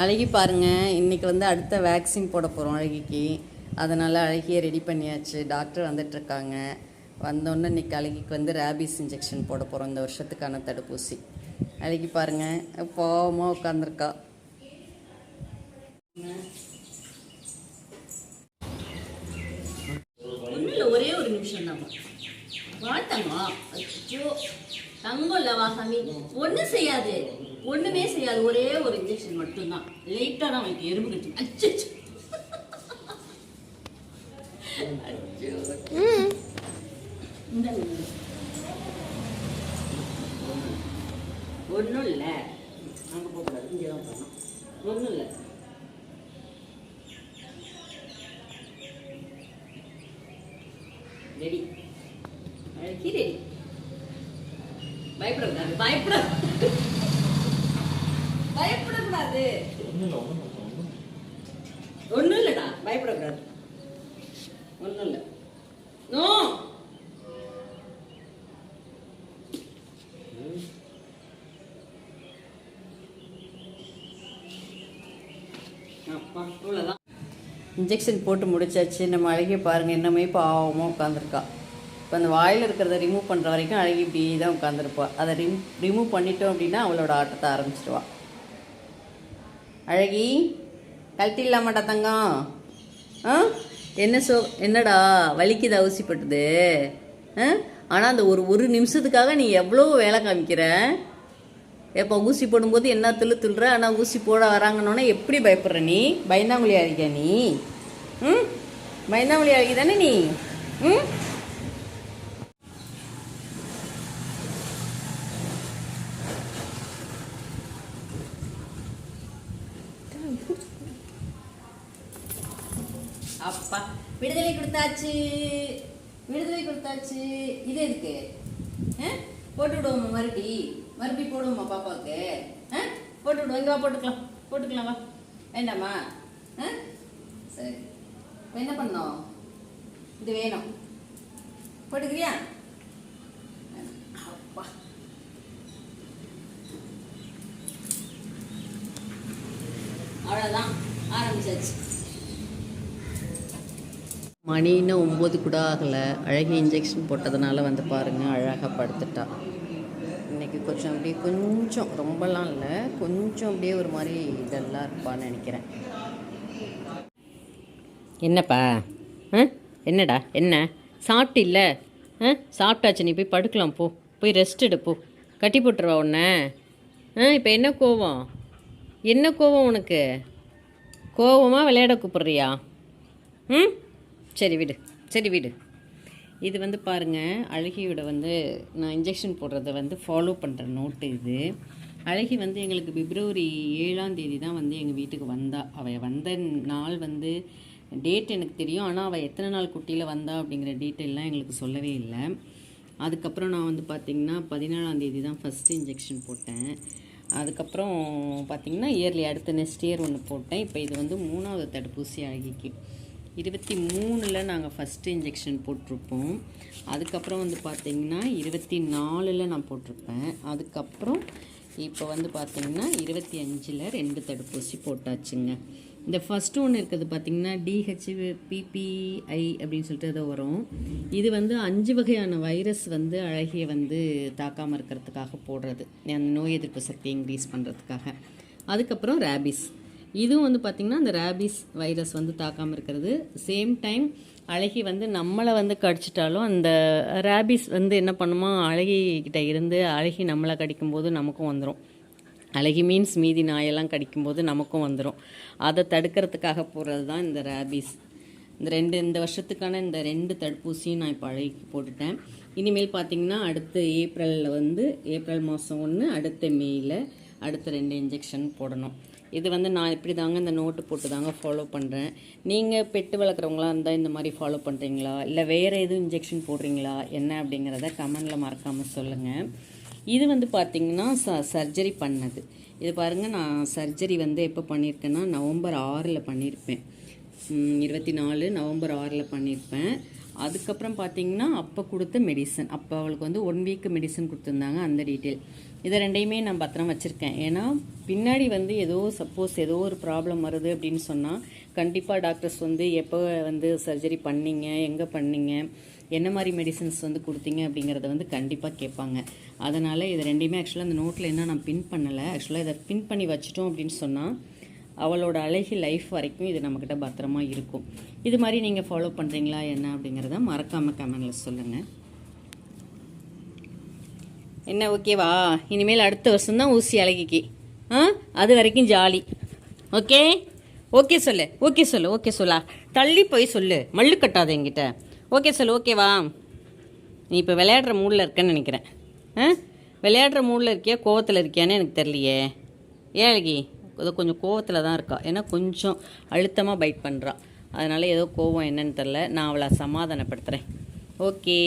அழகி பாருங்கள் இன்னைக்கு வந்து அடுத்த வேக்சின் போட போகிறோம் அழகிக்கு. அதனால் அழகியை ரெடி பண்ணியாச்சு. டாக்டர் வந்துட்டுருக்காங்க. வந்தோடனே இன்னைக்கு அழகிக்கு வந்து ரேபிஸ் இன்ஜெக்ஷன் போட போகிறோம் இந்த வருஷத்துக்கான தடுப்பூசி. அழகி பாருங்கள் பாவமாக உட்காந்துருக்கா ஒரே ஒரு நிமிஷம் தான். வாழ்த்தாங்க தங்கம் இல்லவா சாமி? ஒன்றும் செய்யாது. ஒன்றுமே செய்யாது ஒரே ஒரு இன்ஜெக்ஷன் மட்டும்தான். லைட்டாக தான் அவனுக்கு எறும்பு கட்டி. அச்சு ஒன்றும் இல்லை. அங்கே போகக்கூடாது. இங்கே தான் போகணும். ஒன்றும் இல்லை. ரெடி. அழகி ரெடி. பயப்படாது பயப்படாது பயப்படக்கூடாது. ஒன்றும் இல்லைடா பயப்படக்கூடாது. ஒன்றும் இல்லை. நோ! இன்ஜெக்ஷன் போட்டு முடிச்சாச்சு. நம்ம அழகிய பாருங்கள் என்னமே பாவமாக உட்காந்துருக்கா இப்போ அந்த வாயில் இருக்கிறத ரிமூவ் பண்ணுற வரைக்கும் அழகி இப்படி தான் உட்காந்துருப்பா அதை ரிம் ரிமூவ் பண்ணிட்டோம் அப்படின்னா அவளோட ஆட்டத்தை ஆரம்பிச்சிடுவா அழகி கழட்டி இல்லாமட்டா தங்கம்? ஆ? என்ன சோ என்னடா வலிக்குது அவசியப்பட்டது? ஆ? ஆனால் அந்த ஒரு ஒரு நிமிஷத்துக்காக நீ எவ்வளோ வேலை காமிக்கிற? எப்போ ஊசி போடும்போது என்ன துள்ளு துள்ளுற ஆனால் ஊசி போட வராங்கன்னொன்னே எப்படி பயப்படுற நீ? பயந்தாங்குழி அழகியா நீ? ம்? பயந்தாங்குழி அழகி தானே நீ? ம்? அப்பா விடுதலை கொடுத்தாச்சு. விடுதலை கொடுத்தாச்சு. இது எதுக்கு? போட்டு விடுவோமா மறுபடி? மறுபடி போடுவோமா பாப்பாவுக்கு? ஆ? போட்டு விடுவோம். இங்க வா போட்டுக்கலாம். போட்டுக்கலாம் வா. வேண்டாமா? சரி. என்ன பண்ணோம்? இது வேணும். போட்டுக்கிறியா? அவ்வளோதான் ஆரம்பிச்சாச்சு. மணி இன்னும் ஒம்பது கூட ஆகலை. அழகி இன்ஜெக்ஷன் போட்டதுனால வந்து பாருங்க அழகாக படுத்துட்டா. இன்னைக்கு கொஞ்சம் அப்படியே கொஞ்சம் ரொம்பலாம் இல்லை. கொஞ்சம் அப்படியே ஒரு மாதிரி இதெல்லாம் இருப்பான்னு நினைக்கிறேன். என்னப்பா? ஆ? என்னடா? என்ன? சாப்பிட்டு இல்லை? ஆ? சாப்பிட்டாச்சு. நீ போய் படுக்கலாம் போ. போய் ரெஸ்ட் எடுப்போ கட்டி போட்டுருவா உன்னை. ஆ இப்போ என்ன கோவம்? என்ன கோவம் உனக்கு? கோவமாக விளையாட கூப்பிட்றியா? ம்? சரி விடு சரி விடு. இது வந்து பாருங்கள் அழகியோட வந்து நான் இன்ஜெக்ஷன் போடுறத வந்து ஃபாலோ பண்ணுற நோட்டு இது. அழகி வந்து எங்களுக்கு பிப்ரவரி ஏழாம் தேதி தான் வந்து எங்கள் வீட்டுக்கு வந்தா. அவள் வந்த நாள் வந்து டேட் எனக்கு தெரியும். ஆனால் அவள் எத்தனை நாள் குட்டியில் வந்தா அப்படிங்கிற டீட்டெயிலாம் எங்களுக்கு சொல்லவே இல்லை. அதுக்கப்புறம் நான் வந்து பார்த்திங்கன்னா பதினேழாம் தேதி தான் ஃபஸ்ட்டு இன்ஜெக்ஷன் போட்டேன். அதுக்கப்புறம் பார்த்திங்கன்னா இயர்லி அடுத்த நெக்ஸ்ட் இயர் ஒன்று போட்டேன். இப்போ இது வந்து மூணாவது தடுப்பூசி அழகிக்கு இருபத்தி மூணில் நாங்கள் ஃபஸ்ட்டு இன்ஜெக்ஷன் போட்டிருப்போம். அதுக்கப்புறம் வந்து பார்த்திங்கன்னா இருபத்தி நாலில் நான் போட்டிருப்பேன். அதுக்கப்புறம் இப்போ வந்து பார்த்திங்கன்னா இருபத்தி அஞ்சில் ரெண்டு தடுப்பூசி போட்டாச்சுங்க. இந்த ஃபஸ்ட்டு ஒன்று இருக்கிறது பார்த்திங்கன்னா டிஹெச் பிபிஐ அப்படின்னு சொல்லிட்டு அதை வரும். இது வந்து அஞ்சு வகையான வைரஸ் வந்து அழகிய வந்து தாக்காமல் இருக்கிறதுக்காக போடுறது. அந்த நோய் எதிர்ப்பு சக்தியை இன்க்ரீஸ் பண்ணுறதுக்காக அதுக்கப்புறம் ரேபிஸ் இதுவும் வந்து பார்த்திங்கன்னா அந்த ரேபிஸ் வைரஸ் வந்து தாக்காமல் இருக்கிறது. சேம் டைம் அழகி வந்து நம்மளை வந்து கடிச்சிட்டாலும் அந்த ரேபிஸ் வந்து என்ன பண்ணுமா அழகி கிட்ட இருந்து அழகி நம்மளை கடிக்கும்போது நமக்கும் வந்துடும் அழகி மீன்ஸ் மீதி நாயெல்லாம் கடிக்கும்போது நமக்கும் வந்துடும் அதை தடுக்கிறதுக்காக போகிறது தான் இந்த ரேபிஸ் இந்த ரெண்டு இந்த வருஷத்துக்கான இந்த ரெண்டு தடுப்பூசியும் நான் இப்போ அழகிக்கு போட்டுட்டேன். இனிமேல் பார்த்தீங்கன்னா அடுத்த ஏப்ரலில் வந்து ஏப்ரல் மாதம் ஒன்று அடுத்த மேயில் அடுத்த ரெண்டு இன்ஜெக்ஷன் போடணும். இது வந்து நான் இப்படி தாங்க இந்த நோட்டு போட்டு தாங்க ஃபாலோ பண்ணுறேன் நீங்கள் பெட்டு வளர்க்குறவங்களா இருந்தால் இந்த மாதிரி ஃபாலோ பண்ணுறீங்களா இல்லை வேறு எதுவும் இன்ஜெக்ஷன் போடுறீங்களா? என்ன அப்படிங்கிறத கமெண்டில் மறக்காமல் சொல்லுங்கள் இது வந்து பார்த்திங்கன்னா ச சர்ஜரி பண்ணது. இது பாருங்கள் நான் சர்ஜரி வந்து எப்போ பண்ணியிருக்கேன்னா நவம்பர் ஆறில் பண்ணியிருப்பேன் இருபத்தி நாலு நவம்பர் ஆறில் பண்ணியிருப்பேன் அதுக்கப்புறம் பார்த்தீங்கன்னா அப்போ கொடுத்த மெடிசன் அப்போ அவளுக்கு வந்து ஒன் வீக் மெடிசன் கொடுத்துருந்தாங்க அந்த டீட்டெயில் இதை ரெண்டையுமே நான் பத்திரம் வச்சுருக்கேன். ஏன்னா பின்னாடி வந்து ஏதோ சப்போஸ் ஏதோ ஒரு ப்ராப்ளம் வருது அப்படின்னு சொன்னால் கண்டிப்பாக டாக்டர்ஸ் வந்து எப்போ வந்து சர்ஜரி பண்ணீங்க எங்கே பண்ணீங்க என்ன மாதிரி மெடிசன்ஸ் வந்து கொடுத்தீங்க அப்படிங்கிறத வந்து கண்டிப்பாக கேட்பாங்க. அதனால் இது ரெண்டையுமே ஆக்சுவலாக அந்த நோட்டில் என்ன நான் பின் பண்ணலை. ஆக்சுவலாக இதை பின் பண்ணி வச்சிட்டோம் அப்படின்னு சொன்னால் அவளோட அழகி லைஃப் வரைக்கும் இது நம்மக்கிட்ட பத்திரமா இருக்கும். இது மாதிரி நீங்கள் ஃபாலோ பண்ணுறீங்களா என்ன அப்படிங்கிறத மறக்காமல் கமெண்டில் சொல்லுங்கள் என்ன ஓகேவா இனிமேல் அடுத்த வருஷம் தான் ஊசி அழகிக்கு. ஆ? அது வரைக்கும் ஜாலி ஓகே ஓகே சொல்லு. ஓகே சொல்லு. ஓகே சொல்லா. தள்ளி போய் சொல்லு. மல்லு கட்டாத என்கிட்ட. ஓகே சொல்லு. ஓகேவா நீ இப்போ விளையாடுற மூடில் இருக்கேன்னு நினைக்கிறேன். ஆ? விளையாடுற மூடில் இருக்கியா? கோவத்தில் இருக்கியான்னு எனக்கு தெரியலையே. ஏழகி ஏதோ கொஞ்சம் கோவத்தில் தான் இருக்கா. ஏன்னா கொஞ்சம் அழுத்தமாக பைட் பண்ணுறா அதனால் ஏதோ கோவம் என்னன்னு தெரில நான் அவளை சமாதானப்படுத்துகிறேன் ஓகே